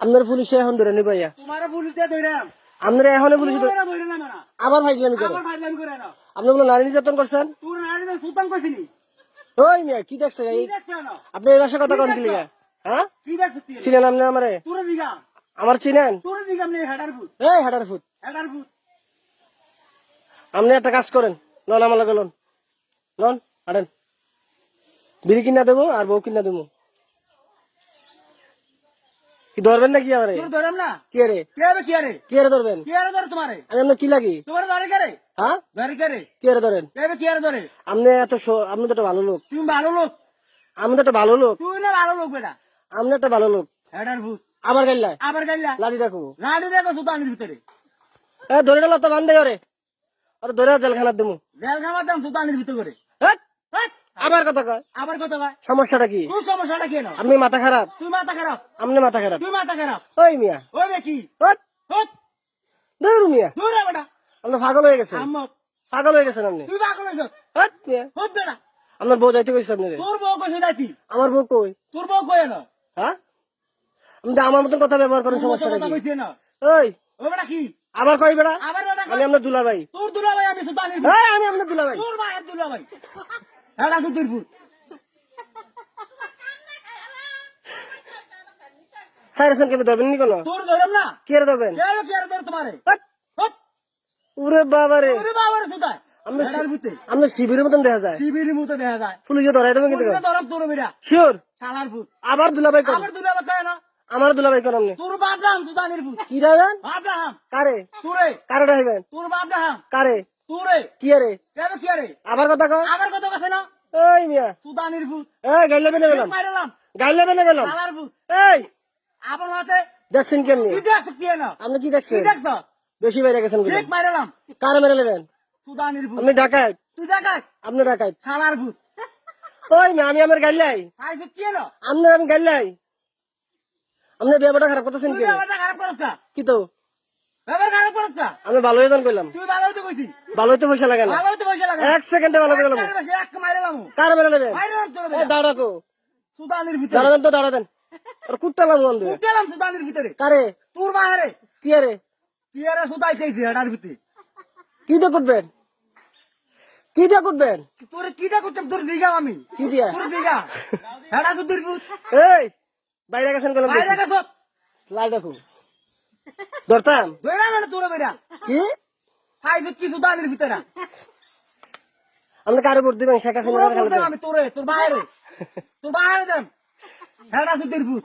আপনার পুলিশে এখন ধরে নিব ইয়া। তোমার পুলিশ দিয়ে ধইরাম। আপনারা এখন পুলিশ না না আবার ফাইজলামি করে। আপনি বলে নারী নির্যাতন করছেন? ওই মিয়া কি দেখছে না আপনি এই ভাষা কথা কন কি লিগা? হ্যাঁ? চিনেন আপনি আমারে? আমার চিনেন? তোর হেডার ফুট এই হেডার ফুট আপনি একটা কাজ করেন। লন আমার লন। লন হাঁটেন। বিড়ি কিনা দেবো আর বউ কিনা দেবো। কি ধরবেন না? কি রে? কে হবে কি আরে কি ধরবেন? কি আরে ধরে তোমারে? আমি কি লাগি? তোমার ধরে কে রে? হ্যাঁ? ধরে কে রে? কি ধরেন? কে আরে ধরে? আপনি এত আপনি তো একটা ভালো লোক। তুমি ভালো লোক। আমি তো একটা ভালো লোক। তুই না ভালো লোক বেটা। আপনি একটা ভালো লোক। হেডার ফুট আবার গাইলা? আবার গাইলা? লাঠি রাখব লাড়ি দেখো সুতানের ভিতরে। এ ধরে গেল তো বান্ধে করে আর ধরে জেলখানার দেবো জেল খামার দাম সুতানের ভিতরে করে। আবার কথা কয়। আবার কথা কয়। সমস্যাটা কি? তুই সমস্যাটা কেন আপনি মাথা খারাপ? তুই মাথা খারাপ? আপনি মাথা খারাপ। তুই মাথা খারাপ? ওই মিয়া। ওই কি? হেৎ, হট ধরু মিয়া। দূর রে বেটা। আপনি পাগল হয়ে গেছেন। পাগল হয়ে গেছেন আপনি। তুই পাগল মিয়া। হট বেটা। আপনার বউ যাইতে কইছে আপনি তোর বউ কইছে যাইতি। আমার বউ কই? তোর বউ কই না হ্যাঁ? আপনি তো আমার মতন কথা ব্যবহার করেন সমস্যাটা কথা কি? কইছে না ওই। ও বেটা কি? আবার কই বেড়া আমি আপনার দুলা ভাই তোর দুলা ভাই আমি সুতানের হ্যাঁ আমি আপনার দুলা ভাই তোর মায়ের দুলা ভাই হেডা সুতির ফুট। সাইরেছেন ধরবেন নি কোনো? তোর ধরম না। কে রে ধরবেন? কে হবে কি আরে ধর তোমারে? হেৎ, বাবা রে ওরে বাবার সুতা আমরা আমরা শিবিরের মতন দেখা যায়। শিবিরের মতো দেখা যায়। পুলিশে ধরাই দেবেন কিন্তু। তোর তোর বেটা শিওর? শালার ফুট আবার কয় না। আমার দুলা ভাই কোন তোর বাপ দাম সুতানের ফুট কি রাবেন বাপ দাম কারে? তোরে। কারে ডাইবেন তোর বাপ দাম কারে? তোরে কি রে কে কি আরে? আবার কথা কয়? আবার কত কথা না? ওই মিয়া। সুতানের ফুট এই গাইলে বেনে গেলাম। মাইরালাম গাইলে বেনে গেলাম। শালার ফুট এই। আবার মাতে দেখছেন কেমনি? কি দেখছ কি না আপনি কি কি দেখছ? বেশি বাইরে গেছেন ঠিক মাইরালাম কারে মেরে নেবেন? সুতানের ফুট আপনি ডাকাত। তুই আপনি ওই আমি আমার গাইলাই আই। কি না আপনার আমি গাইলাই আপনি ব্যাপারটা খারাপ করতেছেন কি ব্যাপারটা খারাপ করছ? কি তো ব্যাপার খারাপ করছ না আমি ভালো হয়ে কইলাম। তুই ভালো হইতে কইছি ভালো হইতে পয়সা লাগে না। ভালো হইতে পয়সা লাগে এক সেকেন্ডে ভালো করে মাইরালাম মেরে দাঁড়া রাখো সুতানের ভিতরে। দাঁড়া দেন তো দাঁড়া দেন। আর কুট্টা লাগবো বন্ধু। উঠলাম সুতানের ভিতরে। কারে? তোর কি আরে? কি ভিতরে? কি দিয়ে কি দিয়ে তোর করতাম তোর আমি। কি দিয়া? তোর দিঘা হেডা সুতির ফুট এই বাইরে গেছেন কলম বাইরে গেছ। লাইট রাখো ধরতাম? দইরা মানে তোর বেরা কি? হাই ফুট কি সুতানের ভিতরে? আপনি কারে ভোট দিবেন শেখ তোর হাসিনা আমি তোরে তোর বাইরে। তোর বাইরে দেন হেডা সুতির ফুট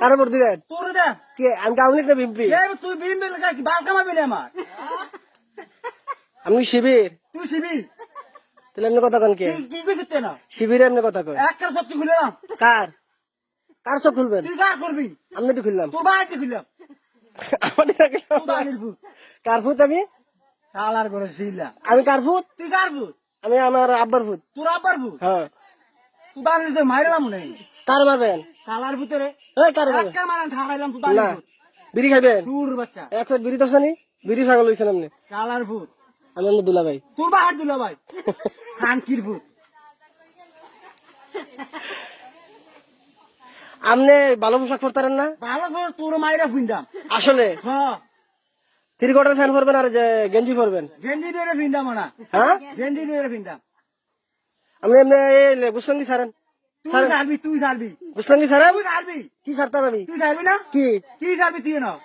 কারে ভোট দিবেন তোর দেন কি আমি কাউনিক না এই তুই বিম বিল কি? বাল কামাবি না আমার? আপনি শিবির। তুই শিবি তাহলে এমনি কথা কন কে? কি কইছিস না? শিবিরে এমনি কথা কয় একটা সত্যি খুললাম। কার? কার চোখ খুলবেন? তুই কার করবি। আমি তো খুললাম। তোর বাইরে খুললাম। আমাদের আগে- ফুট আমি? শালার করে শিলা। আমি তুই আমি আমার আব্বার তোর আব্বার হ্যাঁ। মাইরালাম কার মারবেন? ভিতরে কার মারবেন মারান ঠাড়াইলাম বিড়ি বাচ্চা। বিড়ি আপনি। দুলা ভাই তোর বাহার দিল ভাই খানকির আপনি ভালো পোশাক পরতারেন না? ভালো করে তোর মাইরা ফুইন্দাম আসলে? হ্যাঁ। থ্রি কোয়ার্টার ফ্যান পরবেন আর যে গেঞ্জি পরবেন? গেঞ্জি দিয়ে ফিন্দাম না হ্যাঁ? গেঞ্জি দিয়ে ফিন্দাম আপনি এমনি এই বুঝলেন কি সারেন তুই ছাড়বি তুই ছাড়বি। বুঝলেন কি সারেন তুই ছাড়বি। কি সারতাম আমি তুই ছাড়বি না? কি? কি ছাড়বি তুই না